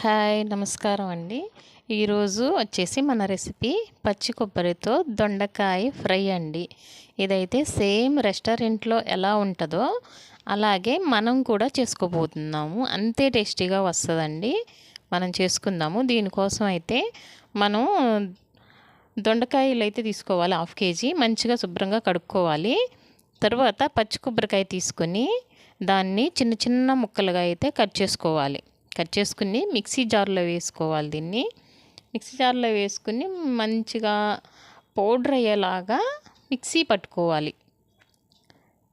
Hi నమస్కారం అండి. ఈరోజు వచ్చేసి మన రెసిపీ పచ్చి కొబ్బరితో దొండకాయ ఫ్రై అండి. ఇదైతే సేమ్ రెస్టారెంట్లో ఎలా ఉంటుందో అలాగే మనం కూడా చేసుకోబోతున్నాము. అంతే టేస్టీగా వస్తుందండి. మనం చేసుకుందాము. దీనికోసం అయితే మనం దొండకాయలు అయితే తీసుకోవాలి హాఫ్ కేజీ. మంచిగా శుభ్రంగా కడుక్కోవాలి. తర్వాత పచ్చి కొబ్బరికాయ తీసుకొని దాన్ని చిన్న చిన్న ముక్కలుగా అయితే కట్ చేసుకోవాలి. కట్ చేసుకుని మిక్సీ జార్లో వేసుకోవాలి దీన్ని. మిక్సీ జార్లో వేసుకుని మంచిగా పౌడర్ అయ్యేలాగా మిక్సీ పట్టుకోవాలి.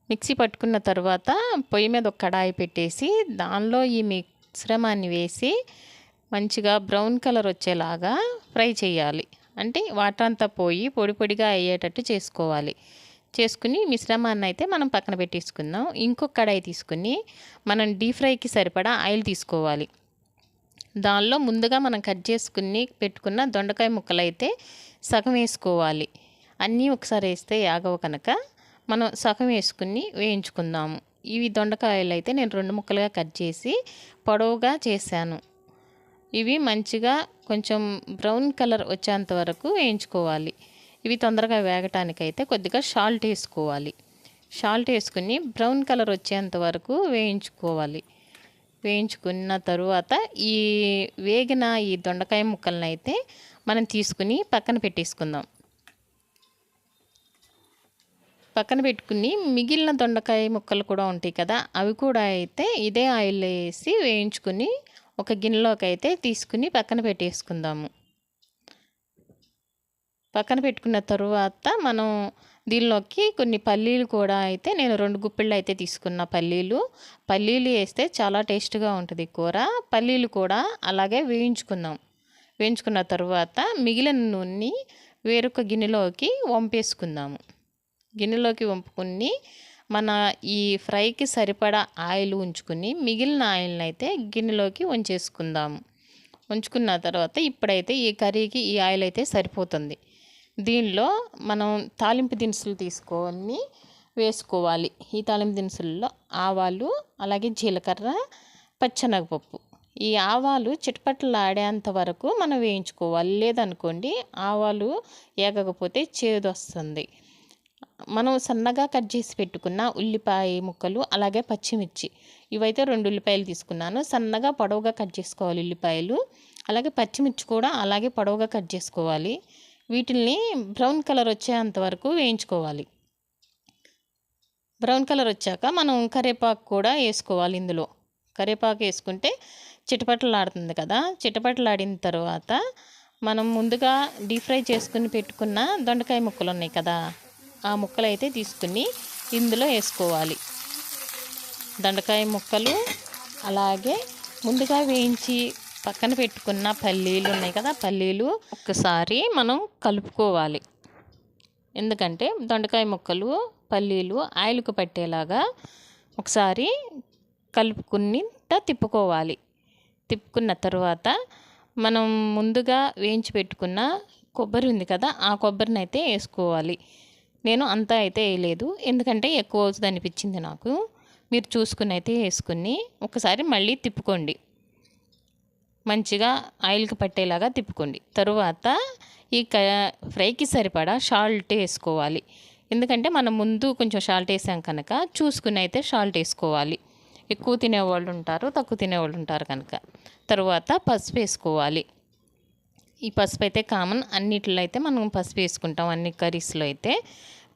మిక్సీ పట్టుకున్న తర్వాత పొయ్యి మీద ఒక కడాయి పెట్టేసి దానిలో ఈ మిశ్రమాన్ని వేసి మంచిగా బ్రౌన్ కలర్ వచ్చేలాగా ఫ్రై చేయాలి. అంటే వాటర్ అంతా పోయి పొడి పొడిగా అయ్యేటట్టు చేసుకోవాలి. చేసుకుని మిశ్రమాన్ని అయితే మనం పక్కన పెట్టేసుకుందాం. ఇంకొక కడాయి తీసుకుని మనం డీప్ ఫ్రైకి సరిపడా ఆయిల్ తీసుకోవాలి. దానిలో ముందుగా మనం కట్ చేసుకుని పెట్టుకున్న దొండకాయ ముక్కలు అయితే సగం వేసుకోవాలి. అన్నీ ఒకసారి వేస్తే యాగవు కనుక మనం సగం వేసుకుని వేయించుకుందాము. ఇవి దొండకాయలు అయితే నేను రెండు ముక్కలుగా కట్ చేసి పొడవుగా చేశాను. ఇవి మంచిగా కొంచెం బ్రౌన్ కలర్ వచ్చేంత వరకు వేయించుకోవాలి. ఇవి తొందరగా వేగటానికైతే కొద్దిగా సాల్ట్ వేసుకోవాలి. సాల్ట్ వేసుకుని బ్రౌన్ కలర్ వచ్చేంత వరకు వేయించుకోవాలి. వేయించుకున్న తరువాత ఈ వేగిన ఈ దొండకాయ ముక్కలను అయితే మనం తీసుకుని పక్కన పెట్టేసుకుందాం. పక్కన పెట్టుకుని మిగిలిన దొండకాయ ముక్కలు కూడా ఉంటాయి కదా అవి కూడా అయితే ఇదే ఆయిల్ వేసి వేయించుకుని ఒక గిన్నెలోకి అయితే తీసుకుని పక్కన పెట్టేసుకుందాము. పక్కన పెట్టుకున్న తరువాత మనం దీనిలోకి కొన్ని పల్లీలు కూడా అయితే నేను రెండు గుప్పిళ్ళు అయితే తీసుకున్న పల్లీలు. పల్లీలు వేస్తే చాలా టేస్ట్గా ఉంటుంది కూర. పల్లీలు కూడా అలాగే వేయించుకుందాం వేయించుకున్న తర్వాత మిగిలిన నూనె వేరొక గిన్నెలోకి వంపేసుకుందాము గిన్నెలోకి వంపుకుని మన ఈ ఫ్రైకి సరిపడా ఆయిల్ ఉంచుకుని మిగిలిన ఆయిల్ని అయితే గిన్నెలోకి వంచేసుకుందాము ఉంచుకున్న తర్వాత ఇప్పుడైతే ఈ కర్రీకి ఈ ఆయిల్ అయితే సరిపోతుంది. దీనిలో మనం తాలింపు దినుసులు తీసుకొని వేసుకోవాలి. ఈ తాలింపు దినుసుల్లో ఆవాలు అలాగే జీలకర్ర పచ్చనగపప్పు. ఈ ఆవాలు చిటపట్లాడేంత వరకు మనం వేయించుకోవాలి. లేదనుకోండి ఆవాలు ఏగకపోతే చేదు వస్తుంది మనం సన్నగా కట్ చేసి పెట్టుకున్న ఉల్లిపాయ ముక్కలు అలాగే పచ్చిమిర్చి. ఇవైతే రెండు ఉల్లిపాయలు తీసుకున్నాను. సన్నగా పొడవుగా కట్ చేసుకోవాలి ఉల్లిపాయలు. అలాగే పచ్చిమిర్చి కూడా అలాగే పొడవుగా కట్ చేసుకోవాలి. వీటిల్ని బ్రౌన్ కలర్ వచ్చేంత వరకు వేయించుకోవాలి. బ్రౌన్ కలర్ వచ్చాక మనం కరివేపాకు కూడా వేసుకోవాలి ఇందులో. కరివేపాకు వేసుకుంటే చిటపటలాడుతుంది కదా. చిటపటలాడిన తర్వాత మనం ముందుగా డీప్ ఫ్రై చేసుకుని పెట్టుకున్న దొండకాయ ముక్కలు ఉన్నాయి కదా. ఆ ముక్కలు అయితే తీసుకుని ఇందులో వేసుకోవాలి. దొండకాయ ముక్కలు అలాగే ముందుగా వేయించి పక్కన పెట్టుకున్న పల్లీలు ఉన్నాయి కదా పల్లీలు ఒకసారి మనం కలుపుకోవాలి. ఎందుకంటే దొండకాయ ముక్కలు పల్లీలు ఆయిల్కు పట్టేలాగా ఒకసారి కలుపుకుని తిప్పుకోవాలి. తిప్పుకున్న తర్వాత మనం ముందుగా వేయించి పెట్టుకున్న కొబ్బరి ఉంది కదా ఆ కొబ్బరిని అయితే వేసుకోవాలి. నేను అంతా అయితే వేయలేదు ఎందుకంటే ఎక్కువ అవుతుంది అనిపించింది నాకు. మీరు చూసుకుని అయితే వేసుకుని ఒకసారి మళ్ళీ తిప్పుకోండి. మంచిగా ఆయిల్కి పట్టేలాగా తిప్పుకోండి. తరువాత ఈ క ఫ్రైకి సరిపడా షాల్ట్ వేసుకోవాలి. ఎందుకంటే మనం ముందు కొంచెం షాల్ట్ వేసాం కనుక చూసుకుని అయితే షాల్ట్ వేసుకోవాలి. ఎక్కువ తినేవాళ్ళు ఉంటారు తక్కువ తినేవాళ్ళు ఉంటారు కనుక. తర్వాత పసుపు వేసుకోవాలి. ఈ పసుపు అయితే కామన్ అన్నిట్లో అయితే మనం పసుపు వేసుకుంటాం అన్ని కర్రీస్లో అయితే.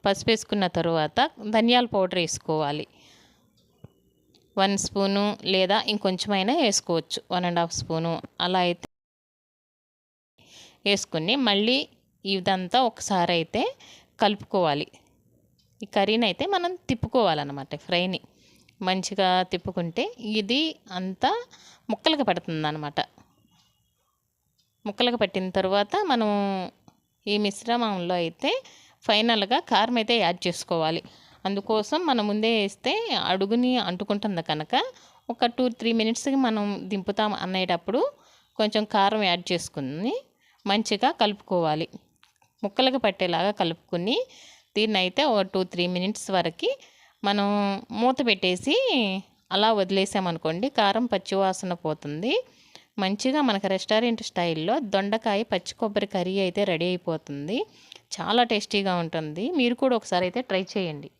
పసుపు వేసుకున్న తర్వాత ధనియాల పౌడర్ వేసుకోవాలి. వన్ స్పూను లేదా ఇంకొంచెమైనా వేసుకోవచ్చు. వన్ అండ్ హాఫ్ స్పూను అలా అయితే వేసుకుని మళ్ళీ ఇదంతా ఒకసారి అయితే కలుపుకోవాలి. ఈ కర్రీని అయితే మనం తిప్పుకోవాలన్నమాట ఫ్రైని. మంచిగా తిప్పుకుంటే ఇది అంతా ముక్కలుగా పడుతుంది అనమాట ముక్కలుగా పట్టిన తర్వాత మనం ఈ మిశ్రమంలో అయితే ఫైనల్గా కారం అయితే యాడ్ చేసుకోవాలి. అందుకోసం మనం ముందే వేస్తే అడుగుని అంటుకుంటుంది కనుక ఒక టూ త్రీ మినిట్స్కి మనం దింపుతాం అనేటప్పుడు కొంచెం కారం యాడ్ చేసుకుని మంచిగా కలుపుకోవాలి. ముక్కలకు పట్టేలాగా కలుపుకుని దీన్ని అయితే ఒక టూ త్రీ మినిట్స్ వరకు మనం మూత పెట్టేసి అలా వదిలేసామనుకోండి కారం పచ్చివాసన పోతుంది. మంచిగా మనకు రెస్టారెంట్ స్టైల్లో దొండకాయ పచ్చి కొబ్బరి కర్రీ అయితే రెడీ అయిపోతుంది. చాలా టేస్టీగా ఉంటుంది. మీరు కూడా ఒకసారి అయితే ట్రై చేయండి.